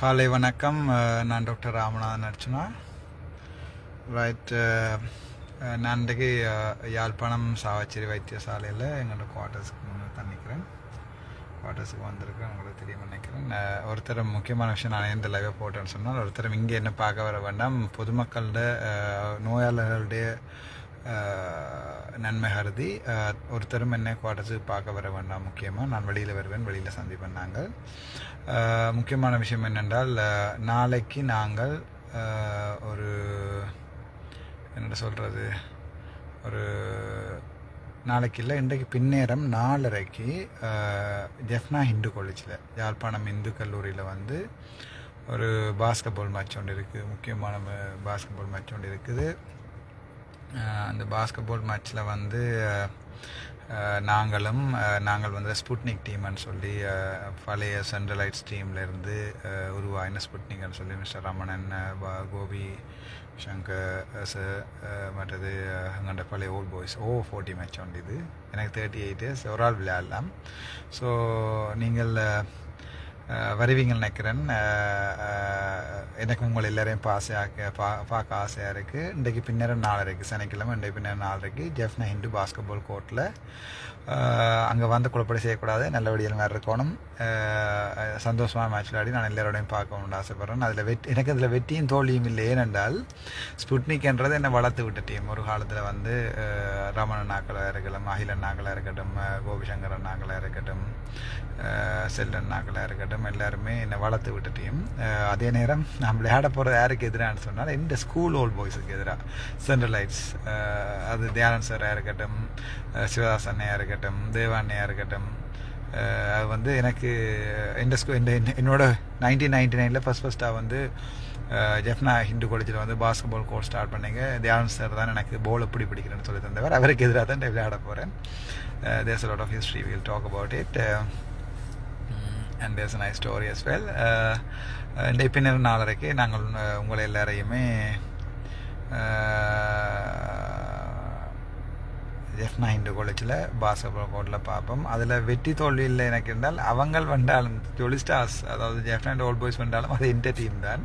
காலை வணக்கம். நான் டாக்டர் ராமநாதன் அர்ச்சனா. ரைட் நான் இன்றைக்கு யாழ்ப்பாணம் சாவச்சேரி வைத்தியசாலையில் எங்களோட குவார்ட்டர்ஸ்க்கு முன்னே தண்ணிக்கிறேன் குவார்ட்டர்ஸுக்கு வந்திருக்கேன் உங்களுக்கு தெரியும் நினைக்கிறேன். ஒருத்தர் முக்கியமான விஷயம் நான் எந்த லைவை போட்டேன்னு சொன்னால் ஒருத்தர் இங்கே என்ன பார்க்க வர வேண்டாம். பொதுமக்களோட நோயாளர்களுடைய நன்மை கருதி ஒருத்தரும் என்ன குவார்டர்ஸு பார்க்க வர வேண்டாம் முக்கியமாக நான் வெளியில் வருவேன் வெளியில் சந்திப்பேன் நாங்கள். முக்கியமான விஷயம் என்னென்றால் நாளைக்கு நாங்கள் ஒரு என்ன சொல்கிறது ஒரு நாளைக்கு இல்லை இன்றைக்கு பின்னேரம் நாலரைக்கு ஜெஃப்னா ஹிந்து காலேஜில் யாழ்ப்பாணம் இந்து கல்லூரியில் வந்து ஒரு பாஸ்கெட்பால் மேட்ச் ஒன்று இருக்குது முக்கியமான பாஸ்கெட்பால் மேட்ச் ஒன்று இருக்குது. அந்த பாஸ்கெட்பால் மேட்ச்சில் வந்து நாங்களும் நாங்கள் வந்து ஸ்புட்னிக் டீம்னு சொல்லி பழைய பழைய சென்ட்ரலைட்ஸ் டீம்லேருந்து உருவாயின ஸ்புட்னிக்னு சொல்லி mister Ramanan Gopi Shankar ah, sir மற்றது அங்கண்ட பழைய old boys O forty match ஒன்று இது. எனக்கு தேர்ட்டி எயிட் இயர்ஸ் ஒரு ஆள் விளையாடலாம். ஸோ நீங்கள் வருவீங்கன்னு நினைக்கிறேன். எனக்கு உங்களை எல்லாரையும் பாசையாக்க பா பார்க்க ஆசையாக இருக்குது இன்றைக்கு பின்னரு நாள் இருக்குது சனிக்கிழமை இன்றைக்கு பின்ன நாள் இருக்குது ஜெஃப்னா ஹிந்து பாஸ்கெட்பால் கோர்ட்டில் அங்கே வந்து குழப்படி செய்யக்கூடாது. நல்லபடியாக வேறு இருக்கணும். சந்தோஷமாக மேட்ச் விளையாடி நான் எல்லாரோடையும் பார்க்கணும்னு ஆசைப்பட்றேன். அதில் வெற்றி எனக்கு அதில் வெற்றியும் தோல்வியும் இல்லை. ஏனென்றால் ஸ்புட்னிக்ன்றது என்னை வளர்த்து விட்ட டீம் ஒரு காலத்தில் வந்து ரமண நாக்களாக இருக்கட்டும் அகிலன் நாக்களாக இருக்கட்டும் கோபிசங்கரன் நாக்களாக இருக்கட்டும் செல்லன் நாக்களாக இருக்கட்டும் எல்லாருமே என்னை வளர்த்து விட்டுட்டையும் அதே நேரம் நான் விளையாட போகிறது யாருக்கு எதிரான்னு சொன்னால் இந்த ஸ்கூல் ஓல்ட் பாய்ஸுக்கு எதிராக சென்ட்ரலைட்ஸ் அது தியானன் சாராக இருக்கட்டும் சிவதாஸ் அண்ணையாக இருக்கட்டும் தேவாண்ணையாக இருக்கட்டும் அது வந்து எனக்கு இந்த ஸ்கூ இந்த என்னோட நைன்டீன் நைன்டி நைனில் ஃபஸ்ட் ஃபஸ்ட்டாக வந்து ஜெஃப்னா ஹிந்து காலேஜில் வந்து பாஸ்கெட்பால் கோர்ஸ் ஸ்டார்ட் பண்ணிங்க. தியானம் சார் தான் எனக்கு போல் எப்படி பிடிக்கிறேன்னு சொல்லி தந்தவர். அவருக்கு எதிராக தான் நான் விளையாட போகிறேன் there's lot of history will talk about it and there's nice story as well இந்த பின்னர் நாளரைக்கு நாங்கள் உங்களை எல்லாரையுமே ஜெஃப்னா காலேஜில் பாஸ்கெட்பால் கோர்ட்டில் பார்ப்போம் அதில் வெற்றி தோல்வி இல்லை எனக்கு இருந்தால் அவங்கள் வந்தாலும் ஜொலி ஸ்டார்ஸ் அதாவது ஜெஃப்னா அண்ட் ஓல்ட் பாய்ஸ் வந்தாலும் அது எந்த டீம் தான்.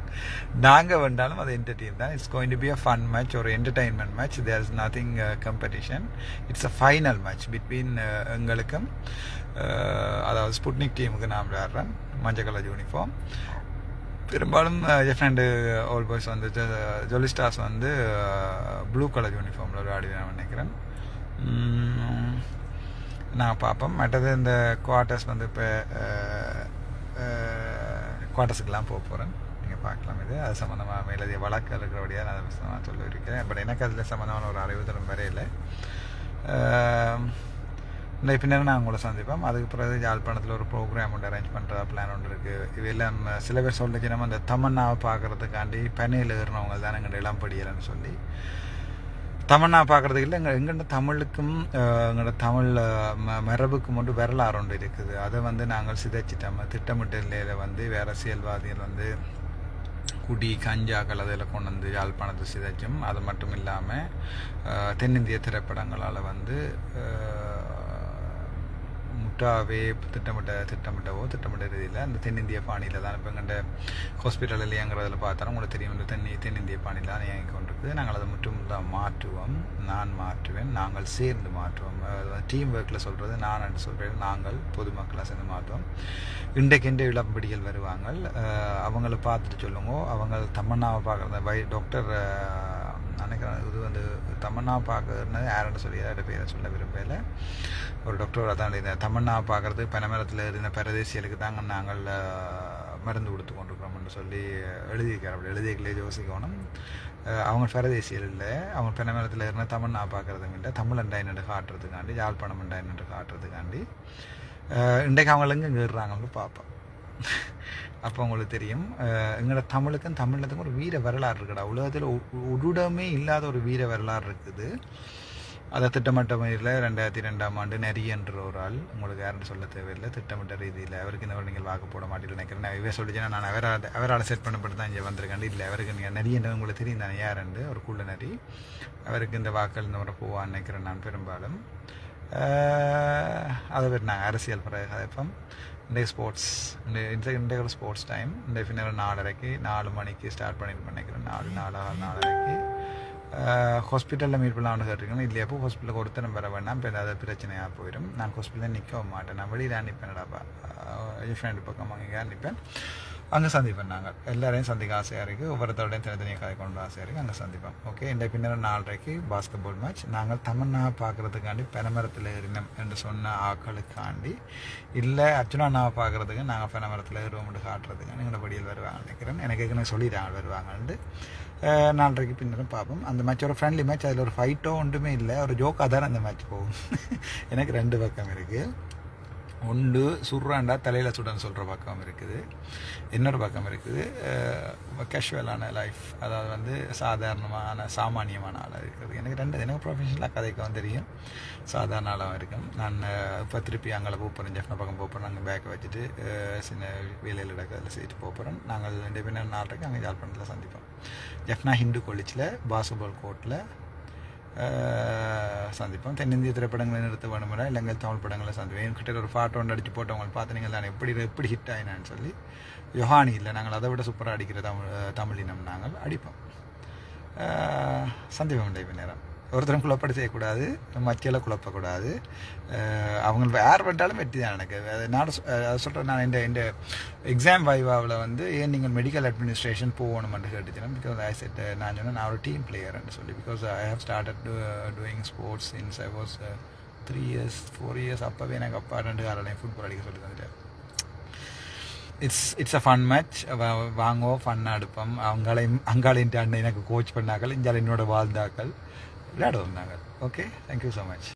நாங்கள் வந்தாலும் அது எந்த டீம் தான். It's going to be a fun match ஒரு entertainment match there is nothing competition it's a final match between எங்களுக்கும் uh, அதாவது ஸ்புட்னிக் டீமுக்கு நான் விளையாடுறேன். மஞ்சள் கலர் யூனிஃபார்ம் பெரும்பாலும் ஜெஃப்ரெண்டு ஓல்ட் பாய்ஸ் வந்து uh, ஜொலி ஸ்டார்ஸ் வந்து ப்ளூ கலர் யூனிஃபார்மில் விளையாடுவேன் நினைக்கிறேன். நான் பார்ப்போம் மற்றது இந்த குவார்ட்டர்ஸ் வந்து இப்போ குவார்ட்டர்ஸுக்கெல்லாம் போக போகிறேன் நீங்கள் பார்க்கலாம் இது. அது சம்மந்தமாக மேலதிக வழக்கு இருக்கிறபடியாக நான் அதை நான் சொல்லியிருக்கேன் பட் எனக்கு அதில் சம்மந்தமான ஒரு அறிவு தரும் வரையில் இந்த பின்னர் நான் உங்களை சந்திப்போம். அதுக்கு பிறகு யாழ்ப்பாணத்தில் ஒரு ப்ரோக்ராம் ஒன்று அரேஞ்ச் பண்ணுற பிளான் ஒன்று இருக்குது இவையெல்லாம் சில பேர் சொல்லிச்சு நம்ம இந்த தமன்னாவை பார்க்குறதுக்காண்டி பனையில் ஏறினவங்க தான் எங்கள் இளம்படியலைன்னு சொல்லி. தமிழ்னா பார்க்குறதுக்கு இல்லை. எங்கள் எங்கள்ட தமிழுக்கும் எங்களோட தமிழ் ம மரபுக்கும் மட்டும் வரலாறு ஒன்று இருக்குது. அதை வந்து நாங்கள் சிதைச்சிட்டோம். திட்டமிட்டல வந்து வேறு அரசியல்வாதிகள் வந்து குடி கஞ்சாக்கள் அதில் கொண்டு வந்து யாழ்ப்பாணத்தை சிதைச்சும். அது மட்டும் இல்லாமல் தென்னிந்திய திரைப்படங்களால் வந்து அஹ், திட்டமிட்ட திட்டமிட்டவோ திட்டமிட்ட ரீதியில் அந்த தென்னிந்திய பாணியில் தான். இப்போ எங்கள்ட ஹாஸ்பிட்டலில் இயங்குறதுல பார்த்தாலும் உங்களுக்கு தெரியும் இந்த தென்னி தென்னிந்திய பாணியில் தான் இயங்கி கொண்டிருக்குது நாங்கள் அதை மட்டும் தான் மாற்றுவோம். நான் மாற்றுவேன் நாங்கள் சேர்ந்து மாற்றுவோம். டீம் ஒர்க்கில் சொல்கிறது நான் என்று சொல்கிறேன் நாங்கள் பொதுமக்களாக சேர்ந்து மாற்றுவோம். இன்றைக்கென்று இளம்பிடிகள் வருவாங்க? அவங்கள பார்த்துட்டு சொல்லுங்க. அவங்க தமன்னாவை பார்க்குறத வை டாக்டர் நினைக்கிறேன். இது வந்து தமன்னா பார்க்கறது யாருன்னு சொல்லி யாரோட பேரை சொல்ல விரும்பல. ஒரு டாக்டர் அதான் இந்த தமன்னா பார்க்கறது பனமரத்தில் இருந்த பரதேசிகளுக்கு தாங்க நாங்கள் மருந்து கொடுத்து கொண்டிருக்கிறோம்னு சொல்லி எழுதியிருக்கார். அப்படி எழுதிக்கலே யோசிக்கணும். அவங்க பரதேசிகள் இல்லை. அவங்க பனமரத்தில் இருந்த தமிழ்னா பார்க்குறதும் இல்லை. தமிழ் என்னென்று காட்டுறதுக்காண்டி யாழ்ப்பாணம் என்னென்று காட்டுறதுக்காண்டி இன்றைக்கு அவங்க எங்கே ஏறுறாங்கன்னு பார்ப்போம் அப்போ உங்களுக்கு தெரியும். எங்களோட தமிழுக்கும் தமிழத்துக்கும் ஒரு வீர வரலாறு இருக்குடா. உலகத்தில் உருடமே இல்லாத ஒரு வீர வரலாறு இருக்குது. அதை திட்டமிட்ட முறையில் ரெண்டாயிரத்தி ரெண்டாம் ஆண்டு நெறியன்ற ஒரு ஆள் உங்களுக்கு யாருன்னு சொல்ல தேவையில்லை. திட்டமிட்ட ரீதியில் அவருக்கு இந்த நீங்கள் வாக்கு போட மாட்டேன்னு நினைக்கிறேன். நான் இவே சொல்லிச்சுன்னா நான் அவரால் அவரால் செட் பண்ணப்பட்டு தான் இங்கே வந்திருக்கேன். இல்லை அவருக்கு நீங்கள் நெறியன்ற உங்களுக்கு தெரியும் தானே? யாருண்டு ஒரு குள்ள நெறி. அவருக்கு இந்த வாக்கள் இந்த முறை போவான்னு நினைக்கிறேன் நான் பெரும்பாலும். അത് വരുന്ന நாங்கள் அரசியல் பிறகு இன்றைய ஸ்போர்ட்ஸ் இந்த இந்த இன்றைய ஸ்போர்ட்ஸ் டைம் இந்த பின்னர் நாலரைக்கு நாலு மணிக்கு ஸ்டார்ட் பண்ணிட்டு நினைக்கிறேன் நாலு நாலு நாலரைக்கு ஹாஸ்பிட்டலில் மீட் பண்ணலாம்னு கேட்டிருக்கேன் இல்லையா அப்போ ஹாஸ்பிட்டலுக்கு கொடுத்து வர வேண்டாம் இப்போ ஏதாவது பிரச்சனையாக போயிடும் நான் ஹாஸ்பிட்டலில் நிற்க மாட்டேன் நான் வெளியில் நிற்பேன்டாப்பா என் ஃப்ரெண்டு பக்கம் அங்கே நிற்பேன் அங்கே சந்திப்பேன் நாங்கள் எல்லாரையும் சந்திக்க ஆசையாக இருக்குது ஒவ்வொருத்தரோடையும் தனித்தனியாக கதை கொண்டு ஆசையாக இருக்குது அங்கே சந்திப்போம். ஓகே இந்த பின்னர் நாலரைக்கு பாஸ்கெட் பால் மேட்ச் நாங்கள் தமன்னா பார்க்குறதுக்காண்டி பெனமரத்தில் ஏறினோம் என்று சொன்ன ஆக்களுக்காண்டி. இல்லை அர்ச்சுனாவை பார்க்குறதுக்கு நாங்கள் பெனமரத்தில் ஏறுவோம்னு காட்டுறதுக்காண்டி எங்களோட படியில் வருவாங்க நினைக்கிறேன். எனக்கு ஏற்கனவே சொல்லிடுறாங்க வருவாங்கன்ட்டு. நாலரைக்கு பின்னரும் பார்ப்போம். அந்த மேட்ச் ஒரு ஃப்ரெண்ட்லி மேட்ச் அதில் ஒரு ஃபைட்டோ ஒன்றுமே இல்லை. ஒரு ஜோக்காக தான் அந்த மேட்ச் போகும். எனக்கு ரெண்டு பக்கம் இருக்குது ஒன்று சுடுறாண்டா தலையில் சுடன்னு சொல்கிற பக்கம் இருக்குது. இன்னொரு பக்கம் இருக்குது. கேஷுவலான லைஃப் அதாவது வந்து சாதாரணமான சாமானியமான ஆளாக இருக்குது எனக்கு ரெண்டு எனக்கு ப்ரொஃபஷனலாக கதைக்கும் தெரியும். சாதாரண ஆளாகவும் இருக்கும். நான் இப்போ திருப்பி அங்கே போகிறேன் ஜெஃப்னா பக்கம் போகிறேன் அங்கே பேக்கை வச்சுட்டு சின்ன வேலையில் இடக்கிறதுல செய்துட்டு போகிறேன் நாங்கள் ரெண்டு பேரும் நாலரைக்கு அங்கே ஜாழ்ப்பாணத்தில் சந்திப்போம். ஜெஃப்னா ஹிந்து காலேஜில் பாஸ்கெட்பால் கோர்ட்டில் சந்திப்போம் தென்னிந்திய திரைப்படங்களை நிறுத்த வேணுமில்ல இலங்கை தமிழ் படங்களை சந்திப்போம் என்கிட்ட ஒரு ஃபாட்டோ ஒன்று அடித்து போட்டவங்க பார்த்தீங்க நான் எப்படி எப்படி ஹிட் ஆயினான்னு சொல்லி யோகானி இல்லை நாங்கள் அதை விட சூப்பராக அடிக்கிற தமிழ் தமிழினம் நாங்கள் அடிப்போம் சந்திப்போம் டைப் நேரம் ஒருத்தரும் குழப்படி செய்யக்கூடாது மத்தியில் குழப்பக்கூடாது. அவங்க யார் பண்ணிட்டாலும் வெற்றி தான் எனக்கு. அது நான் சொ- சொல்கிறேன் நான் இந்த இந்த எக்ஸாம் வைவாவில் வந்து ஏன் நீங்கள் மெடிக்கல் அட்மினிஸ்ட்ரேஷன் போகணும்னு கேட்டுச்சேன் பிகாஸ் ஐ செட் நான் சொன்னேன் நான் ஒரு டீம் பிளேயர்னு சொல்லி because I have started doing sports since I was three years four years அப்போவே எனக்கு அப்பா ரெண்டு காலையும் ஃபுட்பால் அடிக்க சொல்லி தந்துட்டேன் it's it's a fun match வாங்கோ ஃபன்னாக எடுப்போம். அவங்களையும் அங்காளையும் அண்ணன் எனக்கு கோச் பண்ணாக்கள் இஞ்சால என்னோட வாழ்ந்தாக்கள். விளையாடுவோம் நாங்கள் ஓகே தேங்க்யூ ஸோ மச்